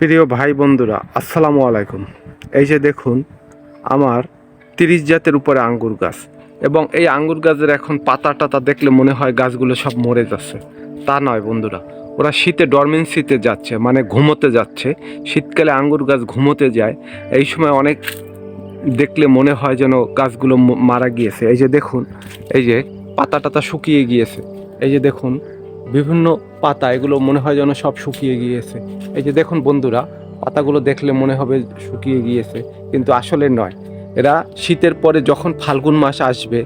প্রিয় ভাই বন্ধুরা, আসসালামু আলাইকুম। এই যে দেখুন, আমার তিরিশ জাতের উপরে আঙ্গুর গাছ এবং এই আঙ্গুর গাছের এখন পাতা টাতা দেখলে মনে হয় গাছগুলো সব মরে যাচ্ছে। তা নয় বন্ধুরা, ওরা শীতে ডরমেন্সিতে যাচ্ছে মানে ঘুমোতে যাচ্ছে। শীতকালে আঙ্গুর গাছ ঘুমোতে যায়। এই সময় অনেক দেখলে মনে হয় যেন গাছগুলো মারা গিয়েছে। এই যে দেখুন, এই যে পাতা টাতা শুকিয়ে গিয়েছে। এই যে দেখুন বিভিন্ন পাতা, এগুলো মনে হয় যেন সব শুকিয়ে গিয়েছে। এই যে দেখুন বন্ধুরা, পাতাগুলো দেখলে মনে হবে শুকিয়ে গিয়েছে, কিন্তু আসলে নয়। এরা শীতের পরে যখন ফাল্গুন মাস আসবে,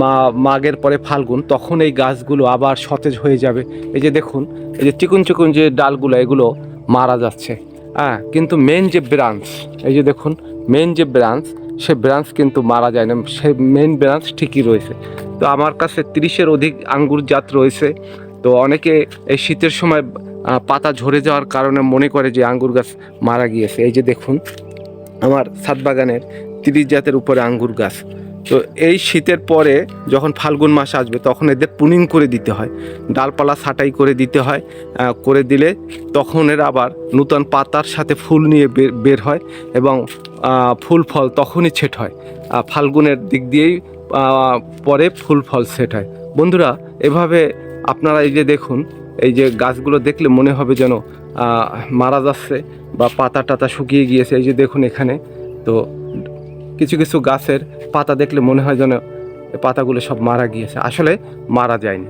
মা, মাঘের পরে ফাল্গুন, তখন এই গাছগুলো আবার সতেজ হয়ে যাবে। এই যে দেখুন, এই যে চিকুন চিকুন যে ডালগুলো, এগুলো মারা যাচ্ছে। হ্যাঁ কিন্তু মেন যে ব্রাঞ্চ এই যে দেখুন মেন যে ব্রাঞ্চ সে ব্রাঞ্চ কিন্তু মারা যায় না। সে মেন ব্রাঞ্চ ঠিকই রয়েছে। তো আমার কাছে তিরিশের অধিক আঙ্গুর জাত রয়েছে। তো অনেকে এই শীতের সময় পাতা ঝরে যাওয়ার কারণে মনে করে যে আঙ্গুর গাছ মারা গিয়েছে। এই যে দেখুন, আমার ছাদ বাগানের তিরিশ জাতের উপরে আঙ্গুর গাছ। তো এই শীতের পরে যখন ফাল্গুন মাস আসবে, তখন এদের পুনিং করে দিতে হয়। ডালপালা ছাঁটাই করে দিতে হয় করে দিলে তখন এরা আবার নূতন পাতার সাথে ফুল নিয়ে বের বের হয় এবং ফুল ফল তখনই ছেট হয়। ফাল্গুনের দিক দিয়েই পরে ফুল ফল সেট হয়। বন্ধুরা, এভাবে আপনারা এই যে দেখুন, এই যে গাছগুলো দেখলে মনে হবে যেন মারা যাচ্ছে বা পাতা টাতা শুকিয়ে গিয়েছে। এই যে দেখুন এখানে, তো কিছু কিছু গাছের পাতা দেখলে মনে হয় যেন পাতাগুলো সব মারা গিয়েছে। আসলে মারা যায়নি।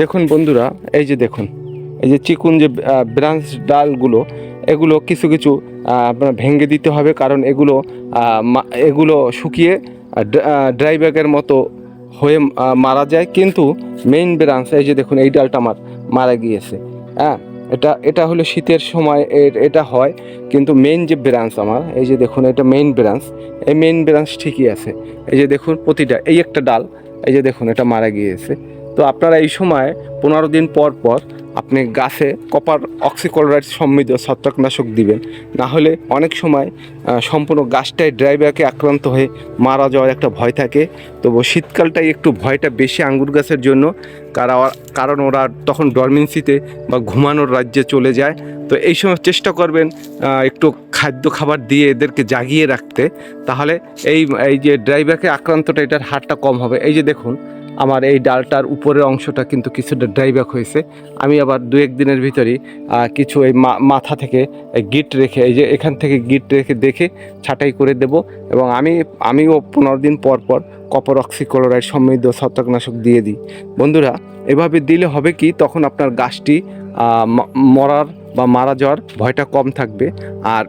দেখুন বন্ধুরা, এই যে দেখুন, এই যে চিকুন যে ব্রাঞ্চ ডালগুলো, এগুলো কিছু কিছু আপনার ভেঙে দিতে হবে। কারণ এগুলো এগুলো শুকিয়ে ড্রাই ব্যাগের মতো হয়ে মারা যায়, কিন্তু মেইন ব্রাঞ্চ এই যে দেখুন, এই ডালটা আমার মারা গিয়েছে। হ্যাঁ এটা এটা হলো শীতের সময় এটা হয়, কিন্তু মেইন যে ব্রাঞ্চ আমার, এই যে দেখুন, এটা মেইন ব্রাঞ্চ এই মেইন ব্রাঞ্চ ঠিকই আছে। এই যে দেখুন, প্রতিটা, এই একটা ডাল, এই যে দেখুন, এটা মারা গিয়েছে। তো আপনারা এই সময় পনেরো দিন পর পর আপনি গাছে কপার অক্সিক্লোরাইড সমৃদ্ধ ছত্রাকনাশক দিবেন। না হলে অনেক সময় সম্পূর্ণ গাছটাই ড্রাই ব্যাকে আক্রান্ত হয়ে মারা যাওয়ার একটা ভয় থাকে। তবু শীতকালটাই একটু ভয়টা বেশি আঙ্গুর গাছের জন্য, কারা কারণ ওরা তখন ডরমেন্সিতে বা ঘুমানোর রাজ্যে চলে যায়। তো এই সময় চেষ্টা করবেন একটু খাদ্য খাবার দিয়ে এদেরকে জাগিয়ে রাখতে। তাহলে এই এই যে ড্রাই ব্যাকে আক্রান্তটা, এটার হারটা কম হবে। এই যে দেখুন আমার এই ডালটার উপরের অংশটা কিন্তু কিছুটা ড্রাইব্যাক হয়েছে। আমি আবার দু এক দিনের ভিতরেই কিছু এই মাথা থেকে গিট রেখে, এই যে এখান থেকে গিট রেখে দেখে ছাঁটাই করে দেব এবং আমি, আমিও পনেরো দিন পর পর কপার অক্সিক্লোরাইড সমৃদ্ধ ছত্রাকনাশক দিয়ে দিই। বন্ধুরা, এভাবে দিলে হবে কি? তখন আপনার গাছটি মরার বা মারা যাওয়ার ভয়টা কম থাকবে। আর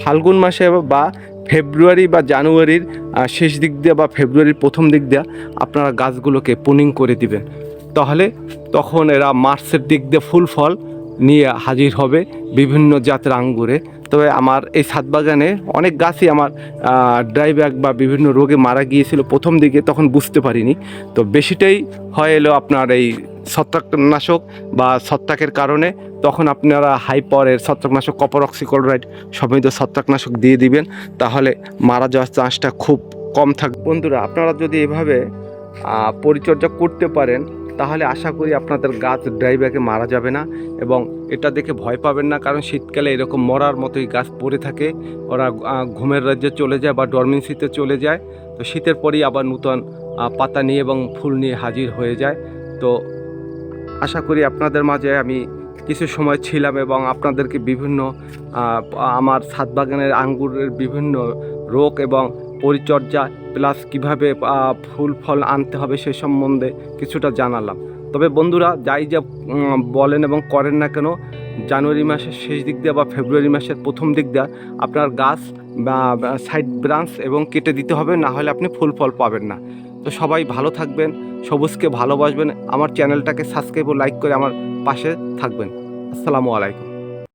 ফাল্গুন মাসে বা ফেব্রুয়ারি বা জানুয়ারির শেষ দিক দিয়ে বা ফেব্রুয়ারির প্রথম দিক দিয়ে আপনারা গাছগুলোকে পুনিং করে দিবেন। তাহলে তখন এরা মার্চের দিক দিয়ে ফুল ফল নিয়ে হাজির হবে বিভিন্ন জাতের আঙ্গুরে। তবে আমার এই ছাদ বাগানে অনেক গাছই আমার ড্রাই ব্যাগ বা বিভিন্ন রোগে মারা গিয়েছিল প্রথম দিকে, তখন বুঝতে পারিনি। তো বেশিটাই হয় এলো আপনার এই ছত্রাকনাশক বা ছত্রাকের কারণে তখন আপনারা হাই পাওয়ারের ছত্রাকনাশক কপার অক্সিক্লোরাইড সমৃদ্ধ ছত্রাকনাশক দিয়ে দিবেন, তাহলে মারা যাওয়ার চান্সটা খুব কম থাকবে বন্ধুরা, আপনারা যদি এভাবে পরিচর্যা করতে পারেন, তাহলে আশা করি আপনাদের গাছ ড্রাই ব্যাগে মারা যাবে না এবং এটা দেখে ভয় পাবেন না, কারণ শীতকালে এরকম মরার মতোই গাছ পড়ে থাকে। ওরা ঘুমের রাজ্যে চলে যায় বা ডরমেন্সিতে চলে যায়। তো শীতের পরেই আবার নূতন পাতা নিয়ে এবং ফুল নিয়ে হাজির হয়ে যায়। তো আশা করি আপনাদের মাঝে আমি কিছু সময় ছিলাম এবং আপনাদেরকে বিভিন্ন আমার ছাদ বাগানের আঙ্গুরের বিভিন্ন রোগ এবং পরিচর্যা প্লাস কীভাবে ফুল ফল আনতে হবে সে সম্বন্ধে কিছুটা জানালাম। তবে বন্ধুরা, যাই যা বলেন এবং করেন না কেন, জানুয়ারি মাসের শেষ দিক দিয়ে বা ফেব্রুয়ারি মাসের প্রথম দিক দিয়ে আপনার গাছ বা সাইড ব্রাঞ্চ এবং কেটে দিতে হবে, না হলে আপনি ফুল ফল পাবেন না। তো সবাই ভালো থাকবেন, সবুজকে ভালোবাসবেন। আমার চ্যানেলটাকে সাবস্ক্রাইব ও লাইক করে আমার পাশে থাকবেন। আসসালামু আলাইকুম।